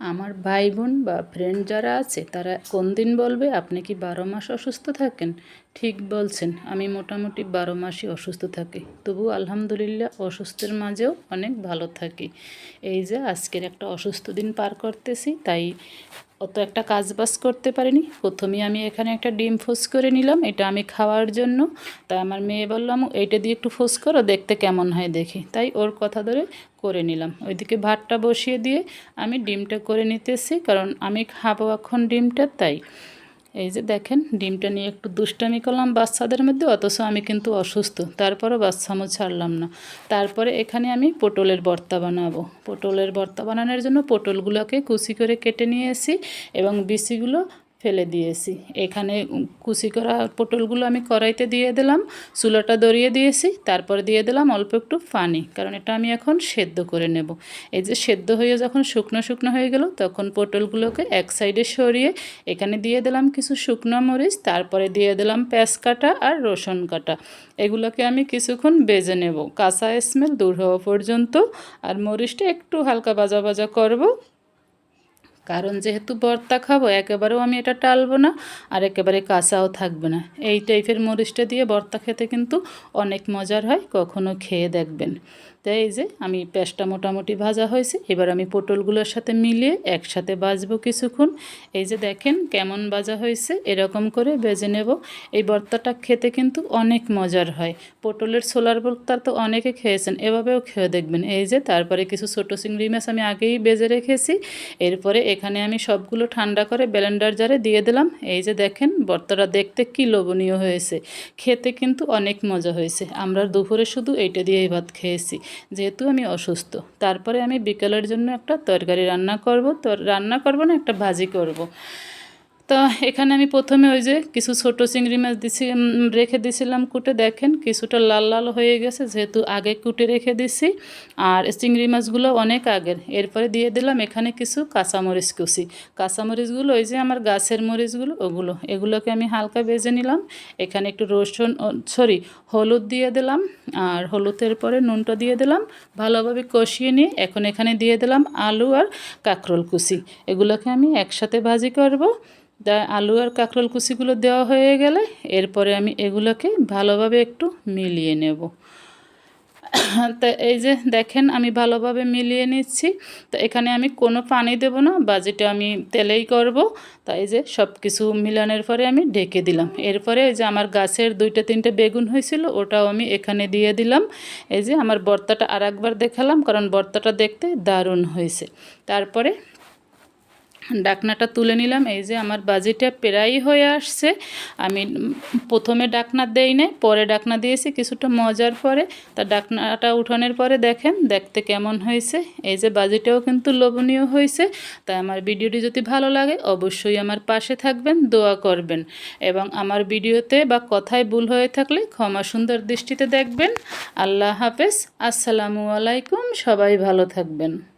আমার ভাই বোন বা ফ্রেন্ড যারা আছে, তারা কোন দিন বলবে, আপনি কি বারো মাস অসুস্থ থাকেন? ঠিক বলছেন, আমি মোটামুটি বারো মাসই অসুস্থ থাকি। তবু আলহামদুলিল্লাহ অসুস্থের মাঝেও অনেক ভালো থাকি। এই যে আজকের একটা অসুস্থ দিন পার করতেছি, তাই অত একটা কাজ বাজ করতে পারিনি। প্রথমে আমি এখানে একটা ডিম ফোস করে নিলাম, এটা আমি খাওয়ার জন্য। তাই আমার মেয়ে বললাম এইটা দিয়ে একটু ফোস করো, দেখতে কেমন হয় দেখি। তাই ওর কথা ধরে করে নিলাম। ওইদিকে ভাতটা বসিয়ে দিয়ে আমি ডিমটা করে নিতেছি, কারণ আমি খাব এখন ডিমটা, তাই এই যে দেখেন, ডিমটা নিয়ে একটু দুষ্টামি করলাম বাচ্চাদের মধ্যে, অথচ আমি কিন্তু অসুস্থ। তারপরও বাচ্চামো ছাড়লাম না। তারপরে এখানে আমি পটলের বর্তা বানাবো। পটলের বর্তা বানানোর জন্য পটলগুলোকে কুচি করে কেটে নিয়েছি এবং বিচিগুলো ফেলে দিয়েছি। এখানে কুচি করা পটলগুলো আমি কড়াইতে দিয়ে দিলাম, চুলাটা দরিয়ে দিয়েছি, তারপর দিয়ে দিলাম অল্প একটু পানি, কারণ এটা আমি এখন সেদ্ধ করে নেব। এই যে সেদ্ধ হয়ে যখন শুকনো শুকনো হয়ে গেল, তখন পটলগুলোকে এক সাইডে সরিয়ে এখানে দিয়ে দিলাম কিছু শুকনো মরিচ, তারপরে দিয়ে দিলাম পেঁয়াজ কাটা আর রসুন কাটা। এগুলোকে আমি কিছুক্ষণ বেজে নেব। কাঁচা স্মেল দূর হওয়া পর্যন্ত, আর মরিচটা একটু হালকা বাজা বাজা করব কারণ যেহেতু ভর্তা খাব, একেবারেও আমি এটা টালবো না আর একেবারে কাঁচাও থাকবে না। এই টাইপের মরিচটা দিয়ে ভর্তা খেতে কিন্তু অনেক মজার হয়, কখনো খেয়ে দেখবেন। তাই এই যে আমি পেঁয়াজটা মোটামুটি ভাজা হয়েছে, এবার আমি পটলগুলোর সাথে মিলিয়ে একসাথে বাজবো কিছুক্ষণ। এই যে দেখেন কেমন ভাজা হয়েছে, এরকম করে বেজে নেব। এই ভর্তাটা খেতে কিন্তু অনেক মজার হয়। পটলের সোলার ভর্তা তো অনেকে খেয়েছেন, এভাবেও খেয়ে দেখবেন। এই যে তারপরে কিছু ছোটো চিংড়ি মাছ আমি আগেই বেজে রেখেছি, এরপরে এখানে আমি সবগুলো ঠান্ডা করে ব্লেন্ডার জারে দিয়ে দিলাম। এই যে দেখেন, বর্তরা দেখতে কি লোভনীয় হয়েছে। খেতে কিন্তু অনেক মজা হয়েছে। আমরা দুপুরে শুধু এইটা দিয়েই ভাত খেয়েছি। যেহেতু আমি অসুস্থ, তারপরে আমি বিকেলের জন্য একটা তরকারি রান্না করব। তো রান্না করব না, একটা ভাজি করব। তো এখানে আমি প্রথমে ওই যে কিছু ছোট চিংড়ি মাছ দিছি রেখে দিছিলাম কুটে, দেখেন কিছুটা লাল লাল হয়ে গেছে, যেহেতু আগে কুটে রেখে দিছি, আর চিংড়ি মাছগুলো অনেক আগের। এরপরে দিয়ে দিলাম এখানে কিছু কাঁচামরিচ কুচি। কাঁচামরিচগুলো ওই যে আমার গাছের মরিচগুলো, ওগুলো, এগুলোকে আমি হালকা বেজে নিলাম। এখানে একটু রসুন সরি, হলুদ দিয়ে দিলাম, আর হলুদের পরে নুনটা দিয়ে দিলাম। ভালোভাবে কষিয়ে নিয়ে এখন এখানে দিয়ে দিলাম আলু আর কাঁকরোল কুচি। এগুলোকে আমি একসাথে ভাজি করব। আলু আর কাঁকরোল কুচিগুলো দেওয়া হয়ে গেলে এরপরে আমি এগুলোকে ভালোভাবে একটু মিলিয়ে নেব। তা এই যে দেখেন আমি ভালোভাবে মিলিয়ে নিচ্ছি। তো এখানে আমি কোনো পানি দেব না, বাজিটা আমি তেলেই করব। তাই যে সব কিছু মিলানোর পরে আমি ঢেকে দিলাম। এরপরে এই যে আমার গাছের দুইটা তিনটে বেগুন হয়েছিল, ওটাও আমি এখানে দিয়ে দিলাম। এই যে আমার বর্তাটা আর একবার দেখালাম, কারণ বর্তাটা দেখতে দারুণ হয়েছে। তারপরে ডাকনাটা তুলে নিলাম। এই যে আমার বাজিটা প্রায় হয়ে আসছে। আমি প্রথমে ডাকনা দেই নাই, পরে ডাকনা দিয়েছি, কিছুটা মজার পরে। তা ডাকনাটা উঠানোর পরে দেখেন, দেখতে কেমন হয়েছে। এই যে বাজিটাও কিন্তু লোভনীয় হয়েছে। তাই আমার ভিডিওটি যদি ভালো লাগে, অবশ্যই আমার পাশে থাকবেন, দোয়া করবেন। এবং আমার ভিডিওতে বা কথায় ভুল হয়ে থাকলে ক্ষমা সুন্দর দৃষ্টিতে দেখবেন। আল্লাহ হাফেজ। আসসালামু আলাইকুম। সবাই ভালো থাকবেন।